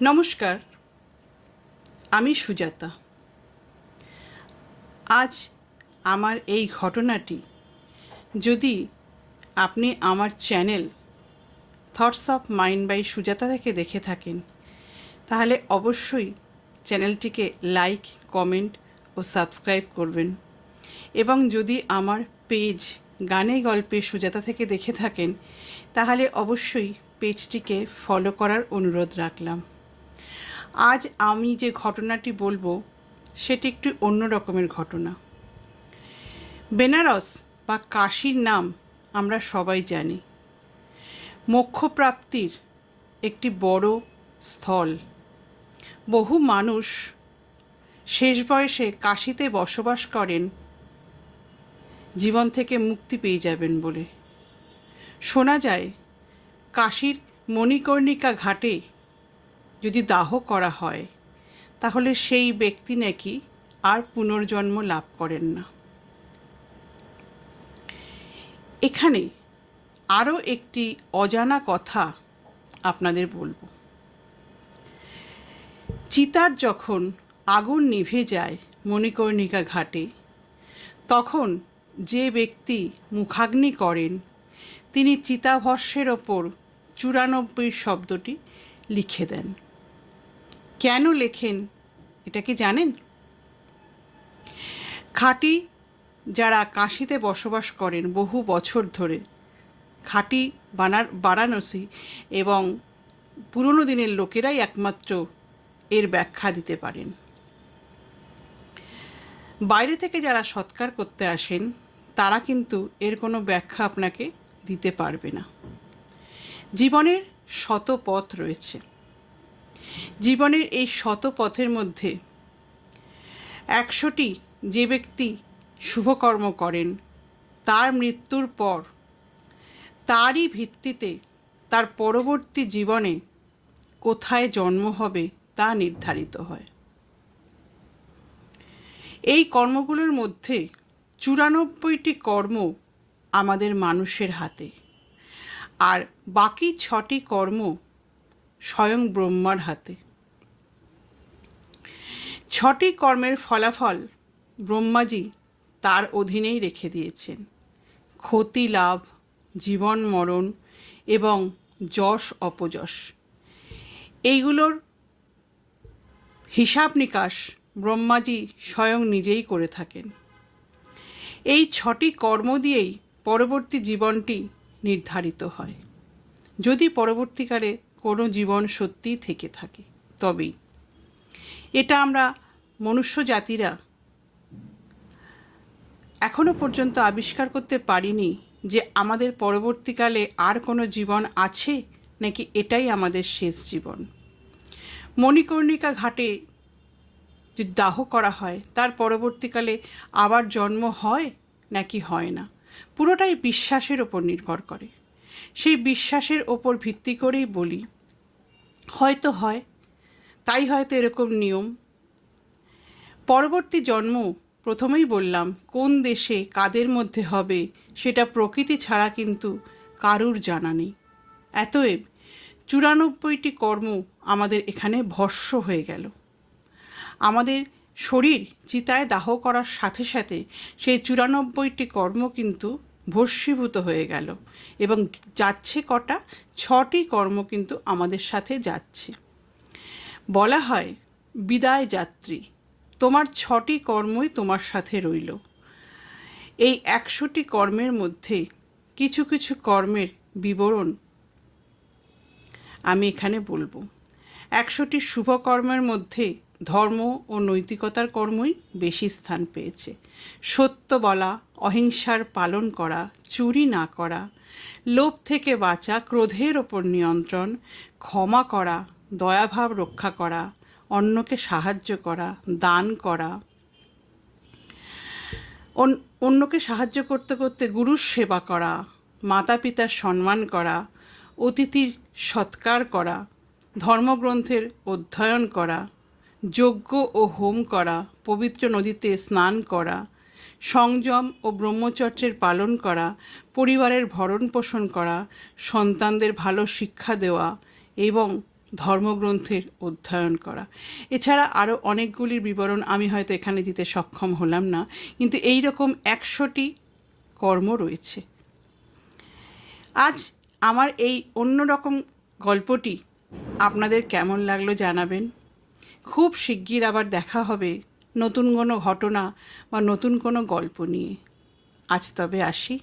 নমস্কার, আমি সুজাতা। আজ আমার এই ঘটনাটি যদি আপনি আমার channel thoughts of mind by Sujata থেকে দেখে থাকেন, তাহলে অবশ্যই চ্যানেলটিকে লাইক কমেন্ট ও সাবস্ক্রাইব করবেন। এবং যদি আমার পেজ গানে গল্পে সুজাতা থেকে দেখে থাকেন, তাহলে অবশ্যই পেজটিকে ফলো করার অনুরোধ রাখলাম। আজ আমি যে ঘটনাটি বলব, সেটি একটি অন্য রকমের ঘটনা। বেনারস বা কাশীর নাম আমরা সবাই জানি। মোক্ষপ্রাপ্তির একটি বড় স্থল। বহু মানুষ শেষ বয়সে কাশিতে বসবাস করেন, জীবন থেকে মুক্তি পেয়ে যাবেন বলে। শোনা যায়, কাশীর মণিকর্ণিকা ঘাটে যদি দাহ করা হয়, তাহলে সেই ব্যক্তি নাকি আর পুনর্জন্ম লাভ করেন না। এখানে আরও একটি অজানা কথা আপনাদের বলব। চিতার যখন আগুন নিভে যায় মণিকর্ণিকা ঘাটে, তখন যে ব্যক্তি মুখাগ্নি করেন, তিনি চিতাভস্যের ওপর চুরানব্বই শব্দটি লিখে দেন। কেন লেখেন? এটা কি জানেন? খাঁটি যারা কাশিতে বসবাস করেন বহু বছর ধরে, খাঁটি বানার, বারাণসী এবং পুরনো দিনের লোকেরাই একমাত্র এর ব্যাখ্যা দিতে পারেন। বাইরে থেকে যারা সৎকার করতে আসেন, তারা কিন্তু এর কোনো ব্যাখ্যা আপনাকে দিতে পারবে না। জীবনের শত পথ রয়েছে। জীবনের এই শত পথের মধ্যে একশোটি যে ব্যক্তি শুভকর্ম করেন, তার মৃত্যুর পর তারই ভিত্তিতে তার পরবর্তী জীবনে কোথায় জন্ম হবে তা নির্ধারিত হয়। এই কর্মগুলোর মধ্যে চুরানব্বইটি কর্ম আমাদের মানুষের হাতে, আর বাকি ছটি কর্ম স্বয়ং ব্রহ্মার হাতে। ছটি কর্মের ফলাফল ব্রহ্মাজি তার অধীনেই রেখে দিয়েছেন। ক্ষতি লাভ, জীবন মরণ এবং যশ অপযশ। এইগুলোর হিসাব নিকাশ ব্রহ্মাজি স্বয়ং নিজেই করে থাকেন। এই ছটি কর্ম দিয়েই পরবর্তী জীবনটি নির্ধারিত হয়। যদি পরবর্তীকালে কোনো জীবন সত্যিই থেকে থাকে, তবেই। এটা আমরা মনুষ্য জাতিরা এখনও পর্যন্ত আবিষ্কার করতে পারিনি যে আমাদের পরবর্তীকালে আর কোনো জীবন আছে নাকি এটাই আমাদের শেষ জীবন। মণিকর্ণিকা ঘাটে যদি দাহ করা হয়, তার পরবর্তীকালে আবার জন্ম হয় নাকি হয় না, পুরোটাই বিশ্বাসের ওপর নির্ভর করে। সেই বিশ্বাসের ওপর ভিত্তি করেই বলি, হয়তো হয়, তাই হয়তো এরকম নিয়ম পরবর্তী জন্ম প্রথমেই বললাম, কোন দেশে কাদের মধ্যে হবে সেটা প্রকৃতি ছাড়া কিন্তু কারুর জানা নেই। এতএব চুরানব্বইটি কর্ম আমাদের এখানে ভস্য হয়ে গেল। আমাদের শরীর চিতায় দাহ করার সাথে সাথে সেই চুরানব্বইটি কর্ম কিন্তু ভস্মীভূত হয়ে গেল এবং যাচ্ছে কটা, ছটি কর্ম কিন্তু আমাদের সাথে যাচ্ছে। বলা হয় বিদায় যাত্রী। তোমার ছটি কর্মই তোমার সাথে রইল। এই একশোটি কর্মের মধ্যে কিছু কিছু কর্মের বিবরণ আমি এখানে বলব। একশোটি শুভ কর্মের মধ্যে ধর্ম ও নৈতিকতার কর্মই বেশি স্থান পেয়েছে। সত্য বলা, অহিংসার পালন করা, চুরি না করা, লোভ থেকে বাঁচা, ক্রোধের ওপর নিয়ন্ত্রণ, ক্ষমা করা, দয়াভাব রক্ষা করা অন্যকে সাহায্য করা, দান করা। অন্যকে সাহায্য করতে করতে গুরুর সেবা করা মাতা পিতার সম্মান করা, অতিথির সৎকার করা, ধর্মগ্রন্থের অধ্যয়ন করা, যজ্ঞ ও হোম করা, পবিত্র নদীতে স্নান করা, সংযম ও ব্রহ্মচর্যের পালন করা, পরিবারের ভরণ পোষণ করা, সন্তানদের ভালো শিক্ষা দেওয়া এবং ধর্মগ্রন্থের অধ্যয়ন করা। এছাড়া আরও অনেকগুলির বিবরণ আমি হয়তো এখানে দিতে সক্ষম হলাম না, কিন্তু এই রকম একশোটি কর্ম রয়েছে। আজ আমার এই অন্যরকম গল্পটি আপনাদের কেমন লাগল জানাবেন। খুব শিগগির আবার দেখা হবে নতুন কোনো ঘটনা বা নতুন কোনো গল্প নিয়ে। আজ তবে আসি।